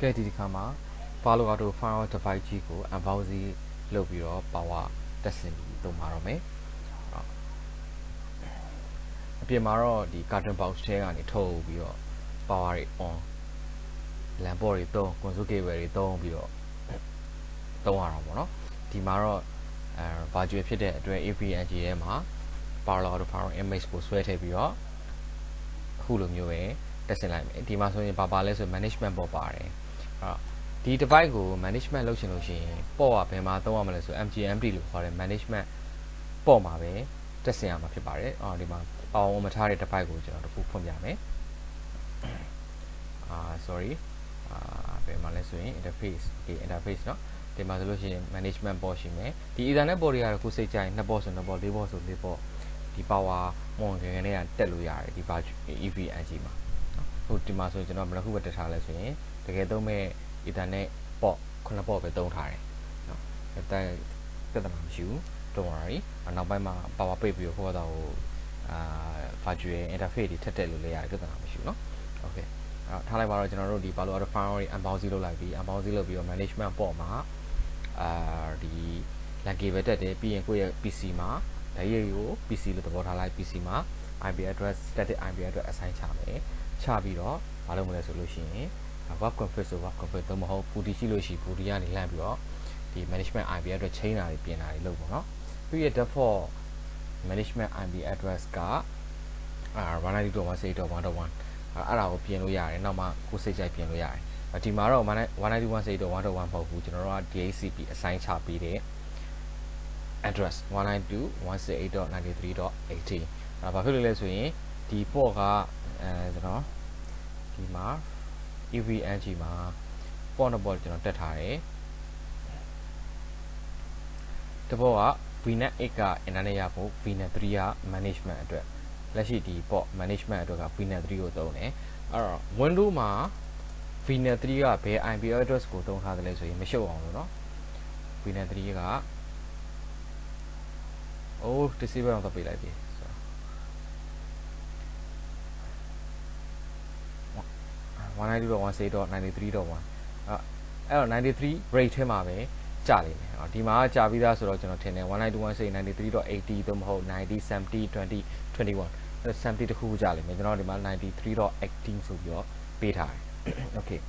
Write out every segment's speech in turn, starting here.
ကဲဒီတစ်ခါမှာ Palo Alto Firewall device ကြီးကို unboxing လုပ်ပြီးတော့ power တက်ဆင်ပြီးသုံးပါတော့မယ်ဟုတ်အပြင်မှာတော့ဒီ carton box ထဲကနေထုတ်ပြီးတော့ power တွေ on lamp port တွေသုံး console cable တွေသုံးပြီးတော့သုံးရတာပေါ့နော်ဒီမှာတော့အဲ virtual ဖြစ်တဲ့အတွက် AVNG ထဲမှာ Palo Alto Firewall image ကိုဆွဲထည့်ပြီးတော့အခုလိုမျိုးပဲတက်ဆင်လိုက်မယ်ဒီမှာဆိုရင်ဘာပါလဲဆို management ပေါ်ပါတယ်အဲ့ တော့ဒီ device ကို management လုပ်ချင်လို့ရှိရင်ပေါ့ကဘယ်မှာသုံးရမလဲဆို MGMT လို့ခေါ်တဲ့ management ပေါ့မှာပဲတက်ဆင်ရမှာဖြစ်ပါတယ်အော်ဒီမှာပေါအောင်မထားတဲ့ device ကိုကျွန်တော်တခုဖွင့်ပြမယ်အာ sorry အာဘယ်မှာလဲဆိုရင် interface okay interface เนาะဒီမှာဆိုလို့ရှိရင် management ပေါ့ရှိမယ်ဒီ ethernet ပေါ့တွေကတော့ခုစိတ်ကြိုင်2ပေါ့ဆို2ပေါ့4ပေါ့ဆို4ပေါ့ဒီ power မွန်ငယ်ငယ်နဲ့တက်လို့ရတယ်ဒီ EVNG မှာ ဟိုဒီမှာဆိုကျွန်တော်ဘယ်နှခုပဲတက်ထားလဲဆိုရင်တကယ်သုံးမဲ့ ethernet ပေါ့9ပေါ့ပဲသုံးထားတယ်เนาะតែပြဿနာမရှိဘူး don't worry နောက်ပိုင်းမှာ power ပိတ်ပြီးတော့ခေါ်တော့ဟိုအာ virtual interface တွေထက်တက်လို့လည်းရတယ်ပြဿနာမရှိဘူးเนาะ okay အဲ့ထားလိုက်ပါတော့ကျွန်တော်တို့ဒီ Palo Alto Firewall တွေ unboxing လုပ်လိုက်ပြီး unboxing လုပ်ပြီးတော့ management ပေါ့မှာအာဒီ LAN cable တက်တယ်ပြီးရင်ကိုယ့်ရဲ့ PC မှာဓာတ်ရိုက်ကို PC လို့သဘောထားလိုက် PC မှာ IP address static IP address assign ချမယ်ချပြီးတော့မလုပ်မလဲဆိုလို့ရှိရင် web config ဆို web config တော့မဟုတ် booty ရှိလို့ရှိ booty ကနေလှမ်းပြီးတော့ဒီ management IP address chain တာတွေပြင်တာတွေလုပ်ပေါ့နော်သူရဲ့ default management IP address ကအာ192.168.1.1အဲ့ဒါကိုပြင်လို့ရတယ်နောက်မှကိုစိတ်ကြိုက်ပြင်လို့ရတယ်ဒီမှာတော့191.168.1.1မဟုတ်ဘူးကျွန်တော်တို့က DHCP assign ချပေးတဲ့ address 192.168.93.80 အဲ့ဘာဖြစ်လို့လဲဆိုရင်ဒီ port ကအဲကျွန်တော်ဒီမှာ EVNG မှာ port number ကျွန်တော်တက်ထားတယ်တဘောက VNet 8က internet ရဖို့ VNet 3က management အတွက်လက်ရှိဒီ port management အတွက်က VNet 3ကိုသုံးတယ်အဲ့တော့ Windows မှာ VNet 3ကဘယ် IP address ကိုသုံးထားတယ်လဲဆိုရင်မရှုပ်အောင်လို့เนาะ VNet 3ကအိုး disable အောင်တော့ပေးလိုက်ပြီ 192.168.93.1အဲ့တော့93 rate ထဲမှာပဲကြာလိမ့်မယ်။ဒီမှာကြာပြီးသားဆိုတော့ကျွန်တော်ထင်တယ်192.168.93.80သို့မဟုတ်90 70 20 21အဲ့70တခုကြာလိမ့်မယ်ကျွန်တော်ဒီမှာ93.18ဆိုပြီးတော့ပေးထားတယ်။ Okay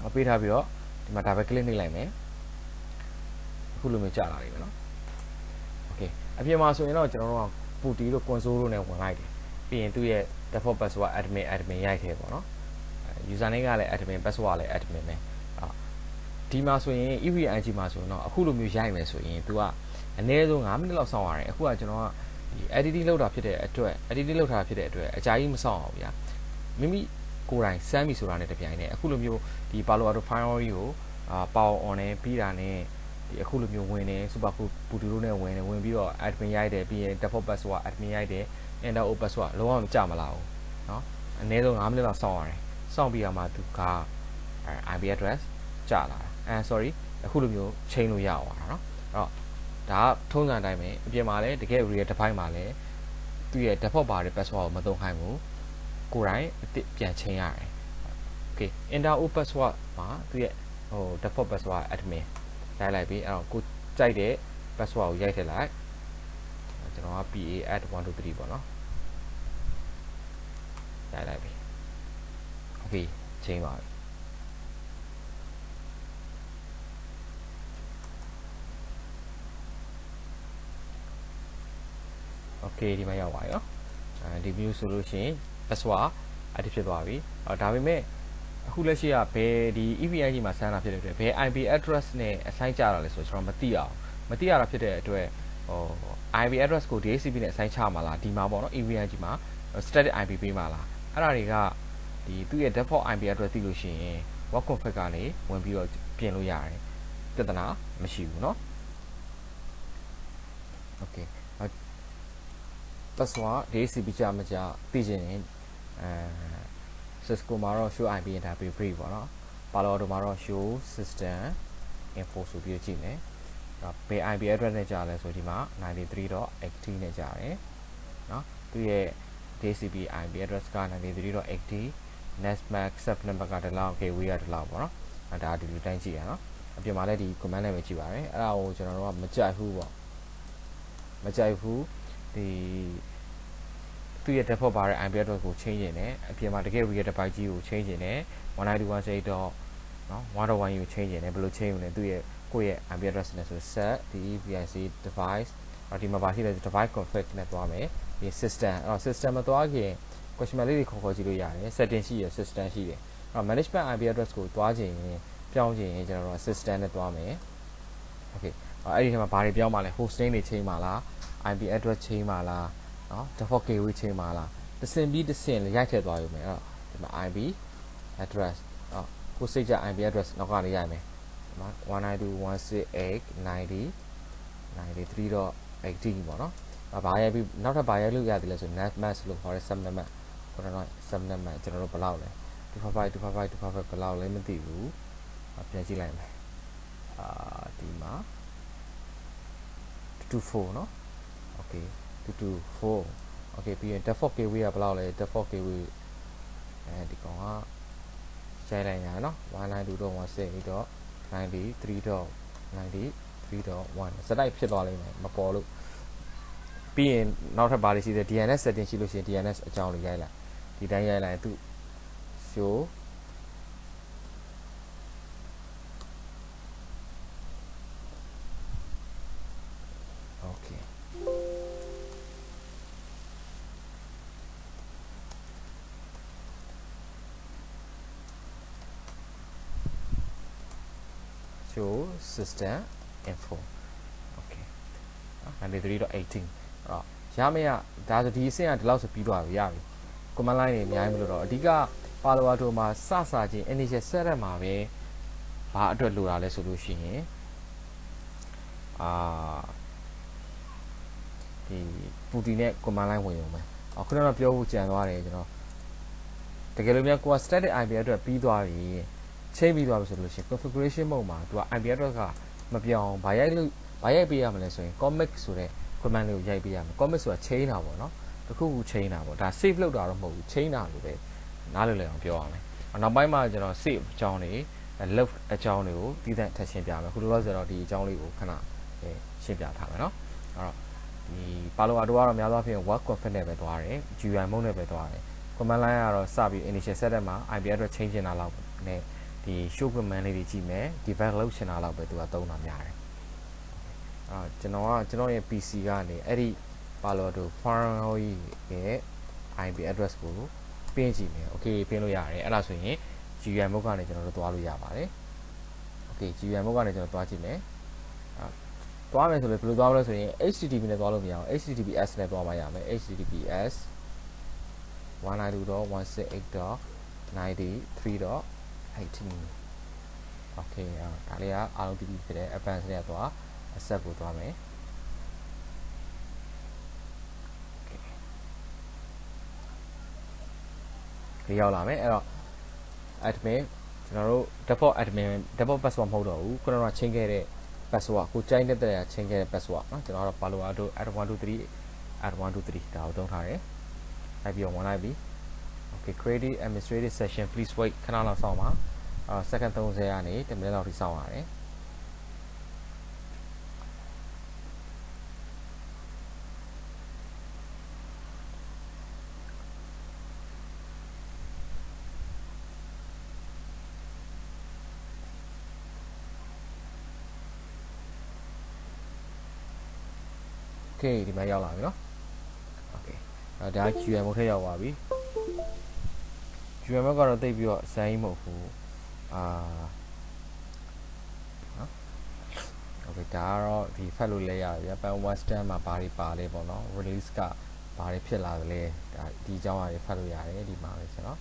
နော်ပေးထားပြီးတော့ဒီမှာဒါပဲ click နှိပ်လိုက်မယ်။အခုလိုမျိုးကြာလာပြီနော်။ Okay အပြင်မှာဆိုရင်တော့ကျွန်တော်တို့က putty တို့ console တို့နဲ့ဝင်လိုက်တယ်။ပြီးရင်သူ့ရဲ့ default password admin admin ရိုက်ထဲပေါ့နော်။ username ကလည်း admin password လည်း admin ပဲ။ဒီမှာဆိုရင် EVNG မှာဆိုရင်တော့အခုလိုမျိုးရိုက်မယ်ဆိုရင် तू ကအနည်းဆုံး9မိနစ်လောက်စောင့်ရတယ်အခုကကျွန်တော်ကဒီ editing လုပ်တာဖြစ်တဲ့အတွက် editing လုပ်တာဖြစ်တဲ့အတွက်အကြာကြီးမစောင့်အောင်ဗျာမိမိကိုယ်တိုင်စမ်းပြီဆိုတာနဲ့တပြိုင်နက်အခုလိုမျိုးဒီ Palo Alto Firewall ကိုအာ power on နဲ့ပြီးတာနဲ့ဒီအခုလိုမျိုးဝင်နေ super cool ပူတူတို့နဲ့ဝင်နေဝင်ပြီးတော့ admin ရိုက်တယ်ပြီးရင် default password admin ရိုက်တယ် enter o password လုံးဝမကြမလာဘူးเนาะအနည်းဆုံး9မိနစ်လောက်စောင့်ရတယ် စောင့်ပြီးတော့မှသူက IP address ကြလာတာအဲ sorry အခုလိုမျိုးချိန်လို့ရအောင်ပါเนาะအဲ့တော့ဒါကထုံးစံတိုင်းပဲအပြင်မှာလည်းတကယ် real device မှာလည်းသူ့ရဲ့ default ပါတဲ့ password ကိုမသုံးခိုင်းဘူးကိုယ်တိုင်အစ်ပြန်ချိန်ရတယ် okay enter o password မှာသူ့ရဲ့ဟို default password admin ရိုက်လိုက်ပြီအဲ့တော့ကိုကြိုက်တဲ့ password ကိုရိုက်ထည့်လိုက်ကျွန်တော်က pa@123 ပေါ့နော်ရိုက်လိုက်ပြီ okay ချိန်ပါပြီ okay ဒီမှာရောက်ပါရောအဲဒီ view ဆိုလို့ရှိရင် password အတစ်ဖြစ်သွားပြီအော်ဒါပေမဲ့အခုလက်ရှိကဘယ်ဒီ EVNG မှာဆန်းတာဖြစ်တဲ့အတွက်ဘယ် IP address နဲ့ assign ကြတာလဲဆိုတော့ကျွန်တော်မသိအောင်မသိရတာဖြစ်တဲ့အတွက်ဟို IP address ကို DHCP နဲ့ assign ချမှာလားဒီမှာပေါ့နော် EVNG မှာ static IP ပေးမှာလားအဲ့ဒါတွေက ဒီသူ့ရဲ့ default IP address သိလို့ရှိရင် work config ကနေဝင်ပြီးတော့ပြင်လို့ရတယ်ပြဿနာမရှိဘူးเนาะ okay password DHCP ကြမကြသိချင်ရင်အဲ Cisco မှာတော့ show IP interface free ပေါ့နော် Palo Alto မှာတော့ show system info ဆိုပြီးကြည့်မယ်ဒါဘယ် IP address နဲ့ကြာလဲဆိုဒီမှာ93.80နဲ့ကြာတယ်เนาะသူရဲ့ DHCP IP address က93.80 next max sub number ကဒီလောက် gateway ကဒီလောက်ပေါ့နော်အဲဒါဒီလိုတိုင်းကြည့်ရနော်အပြင်မှာလည်းဒီ command နဲ့ပဲကြည့်ပါမယ်အဲ့ဒါကိုကျွန်တော်တို့ကမကြိုက်ဘူးပေါ့မကြိုက်ဘူးဒီသူ့ရဲ့ default ပါတဲ့ IP address ကို change နေတယ်အပြင်မှာတကယ် real device ကြီးကို change နေတယ်192.168တော့နော်101ကို change နေတယ်ဘယ်လို change လဲသူ့ရဲ့ကိုယ့်ရဲ့ IP address နဲ့ဆို set DVIC device အော်ဒီမှာပါရှိတဲ့ device config နဲ့သွားမယ်ဒီ system အဲ့တော့ system မသွားခင် customer လေးတွေခေါ်ခေါ်ကြည့်လို့ရတယ် setting ရှိရ system ရှိတယ်အဲ့ management IP address ကိုတွားခြင်းရင်ပြောင်းခြင်းရင်ကျွန်တော်တို့ system နဲ့တွားမယ် okay အဲ့ဒီထဲမှာဘာတွေပြောင်းပါလဲ host name တွေချိန်ပါလား IP address ချိန်ပါလားနော် default gateway ချိန်ပါလားတစင်ပြီးတစင်ရိုက်ထည့်သွားရုံပဲအဲ့တော့ဒီမှာ IP address နော်ကိုစိတ်ကြ IP address နောက်ကနေရိုက်မယ်ဒီမှာ192.168.90.93.80ပေါ့နော်။ဘာရိုက်ပြီးနောက်ထပ်ဘာရိုက်လို့ရတယ်လဲဆို net mask လို့ခေါ်တဲ့ subnet mask 700ကျွန်တော်တို့ဘယ်လောက်လဲ255 255 255ဘယ်လောက်လဲမသိဘူးပြန်ကြည့်လိုက်မယ်အာဒီမှာ224เนาะโอเค224โอเคပြီးရင် default gateway ကဘယ်လောက်လဲ default gateway အဲဒီကောင်ကရိုက်လိုက်ရနော်192.168.93.93.1စတိုက်ဖြစ်သွားလိမ့်မယ်မပေါ်လို့ပြီးရင်နောက်ထပ်ဘာတွေရှိသေး DNS setting ရှိလို့ရှိရင် DNS အကြောင်းလေးရိုက်လိုက် ဒီတိုင်းရိုက်လိုက်သူ show okay ချို system info okay 93.18အဲ့တော့ရမယ့်ဒါဆိုဒီအဆင့်ကဒီလောက်ဆိုပြီးသွားပြီရပြီ command line တွေအများကြီးမလို့တော့အဓိက Palo Alto မှာစစချင်း initial setup မှာပဲဘာအတွက်လိုတာလဲဆိုလို့ရှိရင်အာဒီပူတီနဲ့ command line ဝင်ရုံပဲအခုတော့ပြောဖို့ကြံသွားတယ်ကျွန်တော်တကယ်လို့များကိုက static IP အတွက်ပြီးသွားပြီချိန်ပြီးသွားပြီဆိုလို့ရှိရင် configuration mode မှာသူက IP address ကမပြောင်းဘာရိုက်လို့ဘာရိုက်ပေးရမလဲဆိုရင် commit ဆိုတဲ့ command လေးကိုရိုက်ပေးရမယ် commit ဆိုတာ chain တာပေါ့နော် တခုခု chain တာပေါ့ဒါ save လုပ်တာတော့မဟုတ်ဘူး chain တာလို့ပဲနားလည်လည်အောင်ပြောရမယ်နောက်ပိုင်းမှာကျွန်တော် save အကြောင်းတွေ love အကြောင်းတွေကိုတည်တဲ့ထပ်ရှင်းပြမယ်ခုလိုလို့ဆိုတော့ဒီအကြောင်းလေးကိုခဏရှင်းပြထားမယ်နော်အဲ့တော့ဒီပါလိုအာတိုကတော့များသောအားဖြင့် work config နဲ့ပဲသွားတယ် GUI mode နဲ့ပဲသွားတယ် command line ကတော့စပြီး initial setup မှာ IP address change ချင်တာလောက်နဲ့ဒီ show command လေးတွေကြည့်မယ် develop လုပ်ချင်တာလောက်ပဲသူကသုံးတာများတယ်အာကျွန်တော်ကကျွန်တော်ရဲ့ PC ကနေအဲ့ဒီ Palo Alto firewall ရဲ့ IP address ကိုပင်းကြည့်မယ် okay ပင်းလို့ရတယ်အဲ့ဒါဆိုရင် GUI mode ကနေကျွန်တော်တို့သွားလို့ရပါတယ် okay GUI mode ကနေကျွန်တော်သွားကြည့်မယ်အာသွားမယ်ဆိုလို့ဘယ်လိုသွားမလဲဆိုရင် HTTP နဲ့သွားလို့မရအောင် HTTPS နဲ့သွားမှရမယ် HTTPS 192.168.93.18 okay ဒါလေးကအားလုံးတည်ပြီးဖြစ်တဲ့ advanced နဲ့သွား accept ကိုသွားမယ် လေးရောက်လာမယ်အဲ့တော့ admin ကျွန်တော်တို့ default admin default password မဟုတ်တော့ဘူးခုနကချင်းခဲ့တဲ့ password ကိုကြိုက်တဲ့တဲ့ချင်းခဲ့တဲ့ password နော်ကျွန်တော်ကတော့ palo alto ad123 ad123 ဒါကိုတုံးထားတယ်လိုက်ပြီးတော့ဝင်လိုက်ပြီ okay create administrative session please wait ခဏလောက်စောင့်ပါအာ second 30ကနေ10မိနစ်လောက်ထိစောင့်ရတယ် okay ဒီမှာရောက်လာပြီเนาะ okay အဲဒါ QM မထက်ရောက်ပါပြီ QM ကတော့တိတ်ပြီးတော့အစမ်းကြီးမဟုတ်ဘူးအာနော် okay ဒါကတော့ဒီဖတ်လို့လဲရတယ်ပန် western မှာဘာတွေပါလဲပေါ့နော် release ကဘာတွေဖြစ်လာသလဲဒါဒီအကြောင်းအရာတွေဖတ်လို့ရတယ်ဒီမှာပဲကျွန်တော်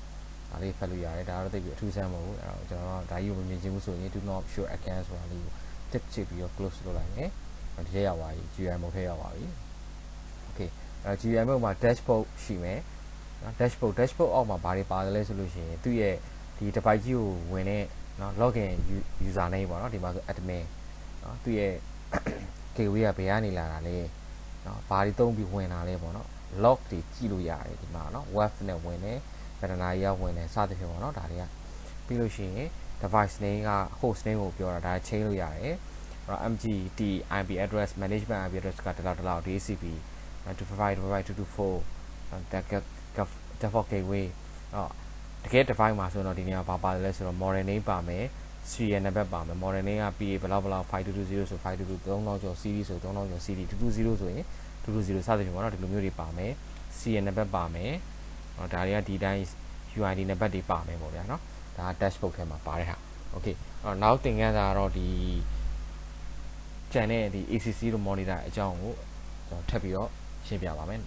ဒါလေးဖတ်လို့ရတယ်ဒါတော့တိတ်ပြီးအထူးဆန်းမဟုတ်ဘူးအဲ့တော့ကျွန်တော်ဒါကြီးကိုမမြင်ချင်ဘူးဆိုရင် do not show again ဆိုတာလေးကို tip ချစ်ပြီးတော့ close လုပ်လိုက်မယ် ဒီထဲရောက်သွားပြီ GUI mode ထဲရောက်သွားပြီ okay အဲ GUI mode မှာ dashboard ရှိမယ်နော် dashboard dashboard အောက်မှာဘာတွေပါတယ်လဲဆိုလို့ရှိရင်သူ့ရဲ့ဒီ device ကြီးကိုဝင်တဲ့နော် login user name ပေါ့နော်ဒီမှာဆို admin နော်သူ့ရဲ့ gateway ကဘယ်ကနေလာတာလဲနော်ဘာတွေသုံးပြီးဝင်တာလဲပေါ့နော် log တွေကြည့်လို့ရတယ်ဒီမှာနော် web နဲ့ဝင်တယ်ယ်တနာကြီးကဝင်တယ်စသဖြင့်ပေါ့နော်ဒါတွေကပြီးလို့ရှိရင် device name က host name ကိုပြောတာဒါချိန်လို့ရတယ်အဲ့ တော့ MGT IP address management IP address ကတလောက်တလောက် DHCP 255.224 target default gateway တော့တကယ် device မှာဆိုတော့ဒီနေရာဘာပါလဲဆိုတော့ model name ပါမယ် serial number ပါမယ် model name က PA ဘလောက်ဘလောက်5220ဆို5220 3000ကျော် series ဆို3000ကျော် series 220ဆိုရင်220စသဖြင့်ပေါ့နော်ဒီလိုမျိုးတွေပါမယ် serial number ပါမယ်ဟောဒါတွေကဒီတိုင်း UID number တွေပါမယ်ပေါ့ဗျာနော်ဒါ dashboard ထဲမှာပါတဲ့ဟာ okay အဲ့တော့နောက်သင်ခန်းစာကတော့ဒီ ကျန်တဲ့ဒီ ACC တို့ monitor အကြောင်းကိုကျွန်တော်ထပ်ပြီးတော့ရှင်းပြပါမယ်